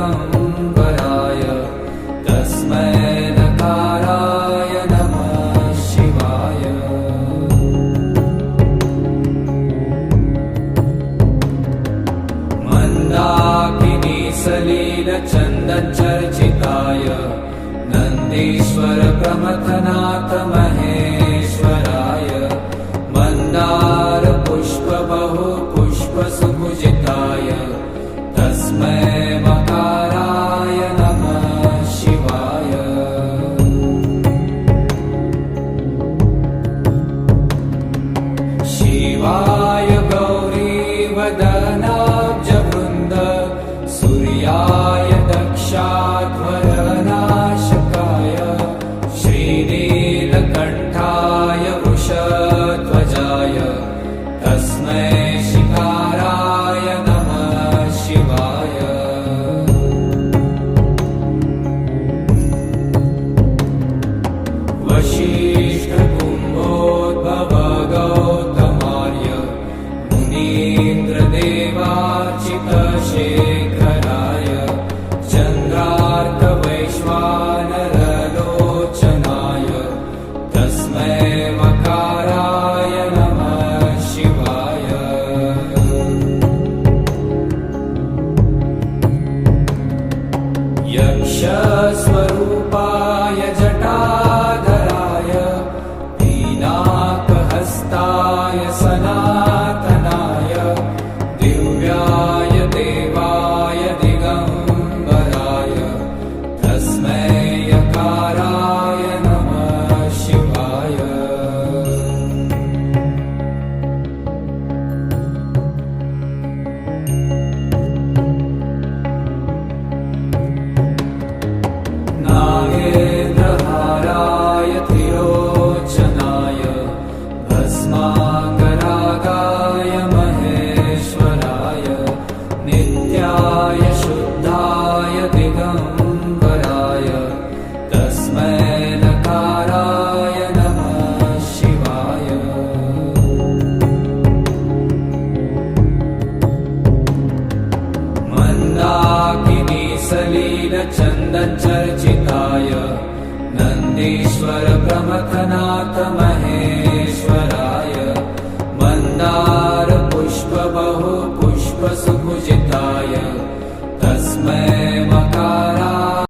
दिगम्बराय तस्मै नकाराय नमः शिवाय। मन्दाकिनी सलीलचन्दचर्चिताय नन्दीश्वर प्रमथनाथ दक्षाध्वरनाशकाय श्रीनीलकण्ठाय वृषध्वजाय तस्मै शिकाराय नमः शिवाय। वशिष्ठकुम्भोद्भव गौतमार्य मुनीन्द्रदेवार्चितशेखराय सलीलचन्दचर्चिताय नन्दीश्वर प्रमथनाथ महेश्वराय मन्दार पुष्प बहु पुष्प सुपूजिताय तस्मै